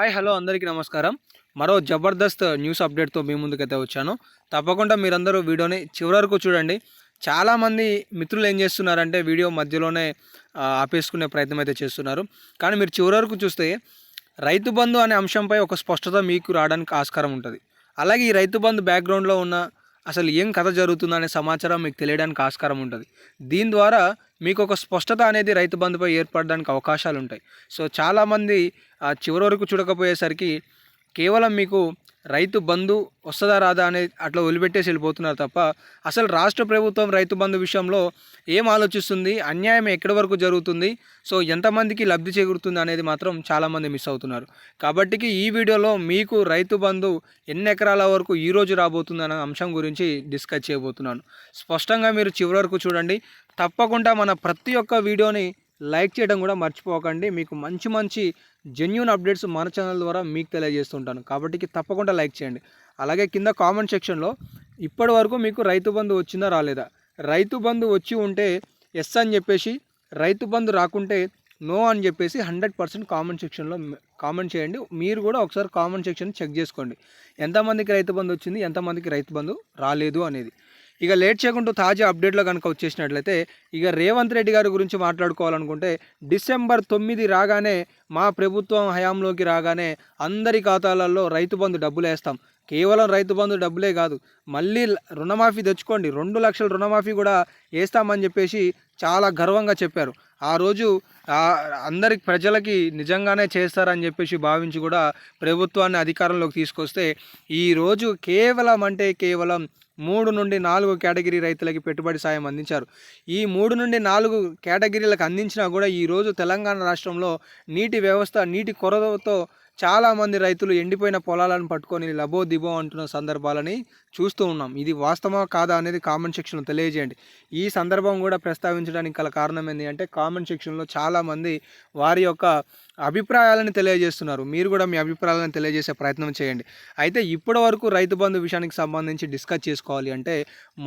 Hi hello అందరికీ నమస్కారం. మరో జబర్దస్త్ న్యూస్ అప్డేట్తో మీ ముందుకైతే వచ్చాను. తప్పకుండా మీరందరూ వీడియోని చివరి వరకు చూడండి. చాలామంది మిత్రులు ఏం చేస్తున్నారంటే వీడియో మధ్యలోనే ఆపేసుకునే ప్రయత్నం అయితే చేస్తున్నారు. కానీ మీరు చివరి వరకు చూస్తే రైతు బంధు అనే అంశంపై ఒక స్పష్టత మీకు రావడానికి ఆస్కారం ఉంటుంది. అలాగే ఈ రైతు బంధు బ్యాక్గ్రౌండ్లో ఉన్న అసలు ఏం కథ జరుగుతుందనే సమాచారం మీకు తెలియడానికి ఆస్కారం ఉంటుంది. దీని ద్వారా మీకు ఒక స్పష్టత అనేది రైతు బంధుపై ఏర్పడడానికి అవకాశాలు ఉంటాయి సో చాలామంది ఆ చివరి వరకు చూడకపోయేసరికి కేవలం మీకు రైతు బంధు వస్తుందా రాదా అనే అట్లా వదిలిపెట్టేసి వెళ్ళిపోతున్నారు తప్ప అసలు రాష్ట్ర ప్రభుత్వం రైతు బంధు విషయంలో ఏం ఆలోచిస్తుంది? అన్యాయం ఎక్కడి వరకు జరుగుతుంది? సో ఎంతమందికి లబ్ధి చేకూరుతుంది అనేది మాత్రం చాలామంది మిస్ అవుతున్నారు. కాబట్టికి ఈ వీడియోలో మీకు రైతు బంధు ఎన్ని ఎకరాల వరకు ఈ రోజు రాబోతుంది అనే అంశం గురించి డిస్కస్ చేయబోతున్నాను. స్పష్టంగా మీరు చివరి వరకు చూడండి. తప్పకుండా మన ప్రతి ఒక్క వీడియోని లైక్ చేయడం కూడా మర్చిపోకండి. మీకు మంచి మంచి జెన్యున్ అప్డేట్స్ మన ఛానల్ ద్వారా మీకు తెలియజేస్తుంటాను. కాబట్టి తప్పకుండా లైక్ చేయండి. అలాగే కింద కామెంట్ సెక్షన్లో ఇప్పటి వరకు మీకు రైతు బంధు వచ్చిందా రాలేదా? రైతు బంధు వచ్చి ఉంటే ఎస్ అని చెప్పేసి రైతు బంధు రాకుంటే నో అని చెప్పేసి హండ్రెడ్ పర్సెంట్ కామెంట్ సెక్షన్లో కామెంట్ చేయండి. మీరు కూడా ఒకసారి కామెంట్ సెక్షన్ చెక్ చేసుకోండి. ఎంతమందికి రైతు బంధు వచ్చింది ఎంతమందికి రైతు బంధు రాలేదు అనేది. ఇక లేట్ చేయకుండా తాజా అప్డేట్లో కనుక వచ్చేసినట్లయితే ఇక రేవంత్ రెడ్డి గారి గురించి మాట్లాడుకోవాలనుకుంటే డిసెంబర్ తొమ్మిది రాగానే మా ప్రభుత్వం హయాంలోకి రాగానే అందరి ఖాతాలలో రైతు బంధు డబ్బులు వేస్తాం. కేవలం రైతు బంధు డబ్బులే కాదు మళ్ళీ రుణమాఫీ తెచ్చుకోండి. రెండు లక్షల రుణమాఫీ కూడా వేస్తామని చెప్పేసి చాలా గర్వంగా చెప్పారు. ఆ రోజు అందరి ప్రజలకి నిజంగానే చేస్తారని చెప్పేసి భావించి కూడా ప్రభుత్వాన్ని అధికారంలోకి తీసుకొస్తే ఈరోజు కేవలం అంటే కేవలం మూడు నుండి నాలుగు కేటగిరీ రైతులకి పెట్టుబడి సాయం అందించారు. ఈ మూడు నుండి నాలుగు కేటగిరీలకు అందించినా కూడా ఈరోజు తెలంగాణ రాష్ట్రంలో నీటి వ్యవస్థ నీటి కొరతతో చాలామంది రైతులు ఎండిపోయిన పొలాలను పట్టుకొని లబో దిబో అంటున్న సందర్భాలని చూస్తూ ఉన్నాం. ఇది వాస్తవమా కాదా అనేది కామెంట్ సెక్షన్లో తెలియజేయండి. ఈ సందర్భం కూడా ప్రస్తావించడానికి గల కారణం ఏంటి అంటే కామెంట్ సెక్షన్లో చాలామంది వారి యొక్క అభిప్రాయాలను తెలియజేస్తున్నారు. మీరు కూడా మీ అభిప్రాయాలను తెలియజేసే ప్రయత్నం చేయండి. అయితే ఇప్పటి వరకు రైతు బంధు విషయానికి సంబంధించి డిస్కస్ చేసుకోవాలి అంటే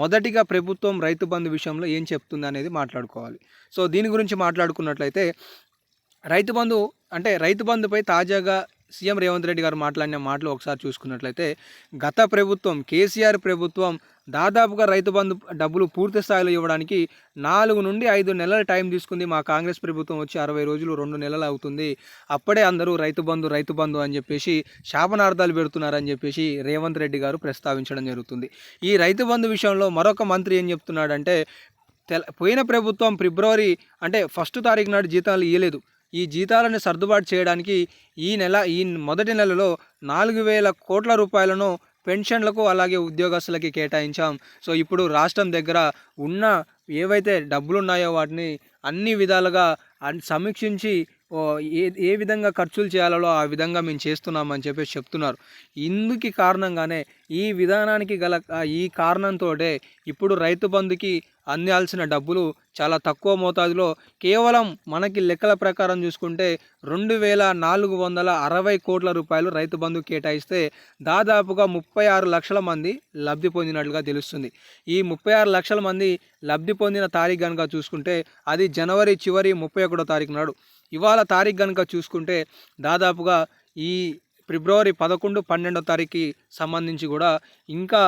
మొదటిగా ప్రభుత్వం రైతు బంధు విషయంలో ఏం చెప్తుంది అనేది మాట్లాడుకోవాలి. సో దీని గురించి మాట్లాడుకున్నట్లయితే రైతు బంధు అంటే రైతు బంధుపై తాజాగా సీఎం రేవంత్ రెడ్డి గారు మాట్లాడిన మాటలు ఒకసారి చూసుకున్నట్లయితే గత ప్రభుత్వం కేసీఆర్ ప్రభుత్వం దాదాపుగా రైతు బంధు డబ్బులు పూర్తి స్థాయిలో ఇవ్వడానికి నాలుగు నుండి ఐదు నెలల టైం తీసుకుంది. మా కాంగ్రెస్ ప్రభుత్వం వచ్చి అరవై రోజులు రెండు నెలలు అవుతుంది. అప్పుడే అందరూ రైతు బంధు రైతు బంధు అని చెప్పేసి శాపనార్థాలు పెడుతున్నారని చెప్పేసి రేవంత్ రెడ్డి గారు ప్రస్తావించడం జరుగుతుంది. ఈ రైతు బంధు విషయంలో మరొక మంత్రి ఏం చెప్తున్నాడంటే తెల పోయిన ప్రభుత్వం ఫిబ్రవరి అంటే ఫస్ట్ తారీఖు నాడు జీతాలు ఇవ్వలేదు ఈ జీతాలను సర్దుబాటు చేయడానికి ఈ నెల ఈ మొదటి నెలలో నాలుగు వేల కోట్ల రూపాయలను పెన్షన్లకు అలాగే ఉద్యోగస్తులకి కేటాయించాం. సో ఇప్పుడు రాష్ట్రం దగ్గర ఉన్న ఏవైతే డబ్బులు ఉన్నాయో వాటిని అన్ని విధాలుగా సమీక్షించి ఏ ఏ విధంగా ఖర్చులు చేయాలో ఆ విధంగా మేము చేస్తున్నామని చెప్పేసి చెప్తున్నారు. ఇందుకు కారణంగానే ఈ విధానానికి గల ఈ కారణంతో ఇప్పుడు రైతు బంధుకి అందాల్సిన డబ్బులు చాలా తక్కువ మోతాదులో కేవలం మనకి లెక్కల ప్రకారం చూసుకుంటే రెండు వేల నాలుగు వందల అరవై కోట్ల రూపాయలు రైతు బంధు కేటాయిస్తే దాదాపుగా ముప్పై ఆరు లక్షల మంది లబ్ధి పొందినట్లుగా తెలుస్తుంది. ఈ ముప్పై ఆరు లక్షల మంది లబ్ధి పొందిన తారీఖు కనుక చూసుకుంటే అది జనవరి చివరి ముప్పై ఒకటో తారీఖు నాడు. ఇవాళ తారీఖు కనుక చూసుకుంటే దాదాపుగా ఈ ఫిబ్రవరి పదకొండు పన్నెండో తారీఖుకి సంబంధించి కూడా ఇంకా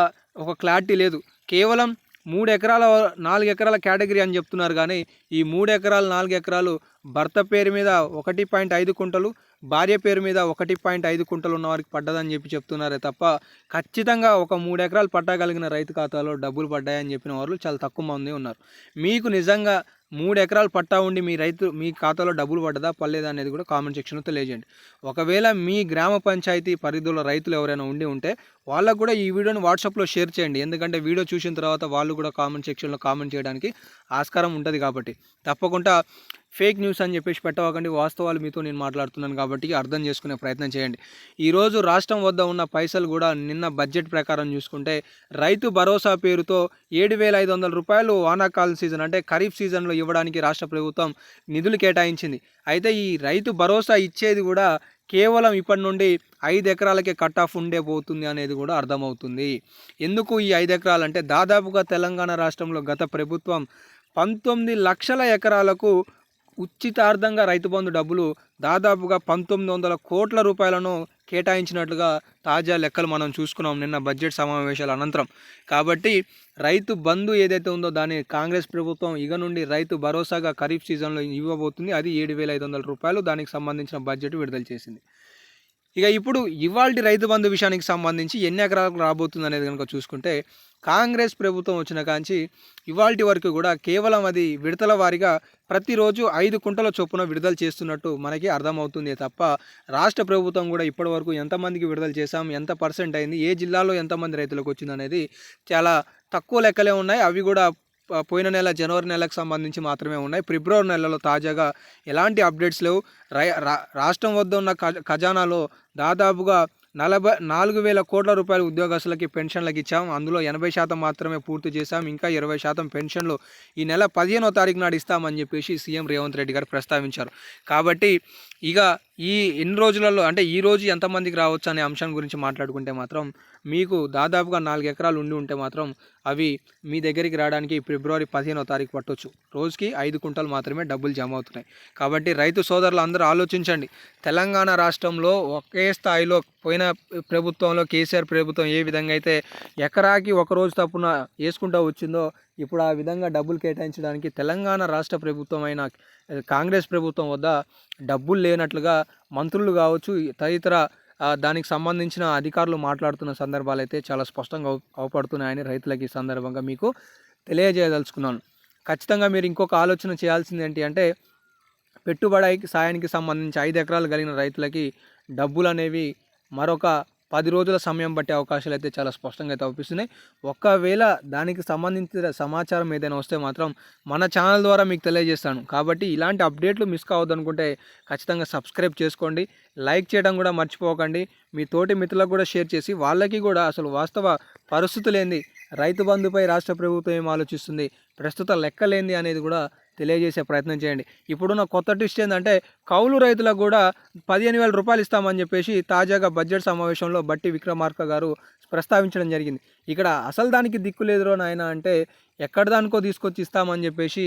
ఒక క్లారిటీ లేదు. కేవలం మూడు ఎకరాల నాలుగు ఎకరాల కేటగిరీ అని చెప్తున్నారు కానీ ఈ మూడు ఎకరాలు నాలుగు ఎకరాలు భర్త పేరు మీద ఒకటి పాయింట్ ఐదు కుంటలు భార్య పేరు మీద ఒకటి పాయింట్ ఐదు కుంటలు ఉన్న వారికి పడ్డదని చెప్పి చెప్తున్నారే తప్ప ఖచ్చితంగా ఒక మూడు ఎకరాలు పట్టగలిగిన రైతు ఖాతాలో డబ్బులు పడ్డాయని చెప్పిన వాళ్ళు చాలా తక్కువ మంది ఉన్నారు. మీకు నిజంగా మూడు ఎకరాలు పట్టా ఉండి మీ రైతు మీ ఖాతాలో డబ్బులు పడ్డదా పర్లేదా అనేది కూడా కామెంట్ సెక్షన్లో తెలియజేయండి. ఒకవేళ మీ గ్రామ పంచాయతీ పరిధిలో రైతులు ఎవరైనా ఉండి ఉంటే వాళ్ళకు కూడా ఈ వీడియోని వాట్సాప్లో షేర్ చేయండి. ఎందుకంటే వీడియో చూసిన తర్వాత వాళ్ళు కూడా కామెంట్ సెక్షన్లో కామెంట్ చేయడానికి ఆస్కారం ఉంటుంది కాబట్టి తప్పకుండా ఫేక్ న్యూస్ అని చెప్పేసి పెట్టవకండి. వాస్తవాలు మీతో నేను మాట్లాడుతున్నాను కాబట్టి అర్థం చేసుకునే ప్రయత్నం చేయండి. ఈరోజు రాష్ట్రం వద్ద ఉన్న పైసలు కూడా నిన్న బడ్జెట్ ప్రకారం చూసుకుంటే రైతు భరోసా పేరుతో ఏడు వేల ఐదు వందల రూపాయలు వానాకాలం సీజన్ అంటే ఖరీఫ్ సీజన్లో ఇవ్వడానికి రాష్ట్ర ప్రభుత్వం నిధులు కేటాయించింది. అయితే ఈ రైతు భరోసా ఇచ్చేది కూడా కేవలం ఇప్పటి నుండి ఐదు ఎకరాలకే కట్ ఆఫ్ ఉండే పోతుంది అనేది కూడా అర్థమవుతుంది. ఎందుకు ఈ ఐదు ఎకరాలు? అంటే దాదాపుగా తెలంగాణ రాష్ట్రంలో గత ప్రభుత్వం పంతొమ్మిది లక్షల ఎకరాలకు ఉచితార్థంగా రైతు బంధు డబ్బులు దాదాపుగా పంతొమ్మిది వందల కోట్ల రూపాయలను కేటాయించినట్లుగా తాజా లెక్కలు మనం చూసుకున్నాం నిన్న బడ్జెట్ సమావేశాల అనంతరం. కాబట్టి రైతు బంధు ఏదైతే ఉందో దాన్ని కాంగ్రెస్ ప్రభుత్వం ఇక నుండి రైతు భరోసాగా ఖరీఫ్ సీజన్లో ఇవ్వబోతుంది. అది ఏడు వేల ఐదు వందల రూపాయలు దానికి సంబంధించిన బడ్జెట్ విడుదల చేసింది. ఇక ఇప్పుడు ఇవాళ రైతు బంధు విషయానికి సంబంధించి ఎన్ని ఎకరాలకు రాబోతుంది అనేది కనుక చూసుకుంటే కాంగ్రెస్ ప్రభుత్వం వచ్చిన కాంచి ఇవాళ వరకు కూడా కేవలం అది విడతల వారీగా ప్రతిరోజు ఐదు కుంటల చొప్పున విడుదల చేస్తున్నట్టు మనకి అర్థమవుతుంది తప్ప రాష్ట్ర ప్రభుత్వం కూడా ఇప్పటి వరకు ఎంతమందికి విడుదల చేశాం ఎంత పర్సెంట్ అయింది ఏ జిల్లాలో ఎంతమంది రైతులకు వచ్చింది అనేది చాలా తక్కువ లెక్కలే ఉన్నాయి. అవి కూడా పోయిన నెల జనవరి నెలకు సంబంధించి మాత్రమే ఉన్నాయి. ఫిబ్రవరి నెలలో తాజాగా ఎలాంటి అప్డేట్స్ లేవు. రాష్ట్రం వద్ద ఉన్న ఖజానాలో దాదాపుగా నలభై నాలుగు వేల కోట్ల రూపాయల ఉద్యోగస్తులకి పెన్షన్లకు ఇచ్చాం. అందులో ఎనభై శాతం మాత్రమే పూర్తి చేశాం. ఇంకా ఇరవై శాతం పెన్షన్లు ఈ నెల పదిహేనో తారీఖు నాడు ఇస్తామని చెప్పేసి సీఎం రేవంత్ రెడ్డి గారు ప్రస్తావించారు. కాబట్టి ఇక ఈ ఎన్ని రోజులలో అంటే ఈ రోజు ఎంతమందికి రావచ్చు అనే అంశం గురించి మాట్లాడుకుంటే మాత్రం మీకు దాదాపుగా నాలుగు ఎకరాలు ఉండి ఉంటే మాత్రం అవి మీ దగ్గరికి రావడానికి ఫిబ్రవరి పదిహేనో తారీఖు పట్టొచ్చు. రోజుకి ఐదు కుంటలు మాత్రమే డబ్బులు జమ అవుతున్నాయి. కాబట్టి రైతు సోదరులు అందరూ ఆలోచించండి. తెలంగాణ రాష్ట్రంలో ఒకే స్థాయిలో పోయిన ప్రభుత్వంలో కేసీఆర్ ప్రభుత్వం ఏ విధంగా అయితే ఎకరాకి ఒక రోజు తప్పున వేసుకుంటూ వచ్చిందో ఇప్పుడు ఆ విధంగా డబ్బులు కేటాయించడానికి తెలంగాణ రాష్ట్ర ప్రభుత్వం అయిన కాంగ్రెస్ ప్రభుత్వం వద్ద డబ్బులు లేనట్లుగా మంత్రులు కావచ్చు తదితర దానికి సంబంధించిన అధికారులు మాట్లాడుతున్న సందర్భాలు అయితే చాలా స్పష్టంగా అవు- అవపడుతున్నాయని రైతులకి ఈ సందర్భంగా మీకు తెలియజేయదలుచుకున్నాను. ఖచ్చితంగా మీరు ఇంకొక ఆలోచన చేయాల్సింది ఏంటి అంటే పెట్టుబడి సాయానికి సంబంధించి ఐదు ఎకరాలు కలిగిన రైతులకి డబ్బులు అనేవి మరొక పది రోజుల సమయం పట్టే అవకాశాలు అయితే చాలా స్పష్టంగా అయితే అవుపిస్తున్నాయి. ఒకవేళ దానికి సంబంధించిన సమాచారం ఏదైనా వస్తే మాత్రం మన ఛానల్ ద్వారా మీకు తెలియజేస్తాను. కాబట్టి ఇలాంటి అప్డేట్లు మిస్ కావద్దు అనుకుంటే ఖచ్చితంగా సబ్స్క్రైబ్ చేసుకోండి. లైక్ చేయడం కూడా మర్చిపోకండి. మీ తోటి మిత్రులకు కూడా షేర్ చేసి వాళ్ళకి కూడా అసలు వాస్తవ పరిస్థితులు ఏంది రైతు బంధుపై రాష్ట్ర ప్రభుత్వం ఏం ఆలోచిస్తుంది? ప్రస్తుత లెక్కలేంది అనేది కూడా తెలియజేసే ప్రయత్నం చేయండి. ఇప్పుడున్న కొత్త ట్విస్ట్ ఏంటంటే కౌలు రైతులకు కూడా పదిహేను వేల రూపాయలు ఇస్తామని చెప్పేసి తాజాగా బడ్జెట్ సమావేశంలో బట్టి విక్రమార్క గారు ప్రస్తావించడం జరిగింది. ఇక్కడ అసలు దానికి దిక్కు లేదురో నాయన అంటే ఎక్కడ దానికో తీసుకొచ్చి ఇస్తామని చెప్పేసి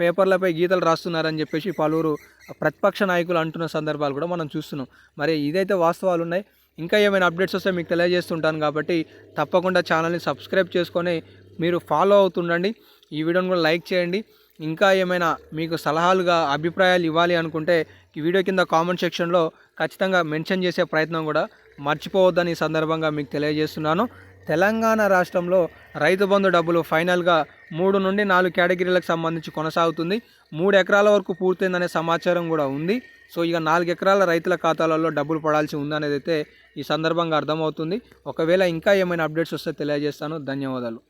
పేపర్లపై గీతలు రాస్తున్నారని చెప్పేసి పలువురు ప్రతిపక్ష నాయకులు అంటున్న సందర్భాలు కూడా మనం చూస్తున్నాం. మరి ఇదైతే వాస్తవాలు ఉన్నాయి. ఇంకా ఏమైనా అప్డేట్స్ వస్తే మీకు తెలియజేస్తుంటాను కాబట్టి తప్పకుండా ఛానల్ని సబ్స్క్రైబ్ చేసుకొని మీరు ఫాలో అవుతుండండి. ఈ వీడియోని కూడా లైక్ చేయండి. ఇంకా ఏమైనా మీకు సలహాలుగా అభిప్రాయాలు ఇవ్వాలి అనుకుంటే ఈ వీడియో కింద కామెంట్ సెక్షన్లో ఖచ్చితంగా మెన్షన్ చేసే ప్రయత్నం కూడా మర్చిపోవద్దని ఈ సందర్భంగా మీకు తెలియజేస్తున్నాను. తెలంగాణ రాష్ట్రంలో రైతు బంధు డబ్బులు ఫైనల్గా మూడు నుండి నాలుగు కేటగిరీలకు సంబంధించి కొనసాగుతుంది. మూడు ఎకరాల వరకు పూర్తయిందనే సమాచారం కూడా ఉంది. సో ఇక నాలుగు ఎకరాల రైతుల ఖాతాలలో డబ్బులు పడాల్సి ఉందనేది అయితే ఈ సందర్భంగా అర్థమవుతుంది. ఒకవేళ ఇంకా ఏమైనా అప్డేట్స్ వస్తే తెలియజేస్తాను. ధన్యవాదాలు.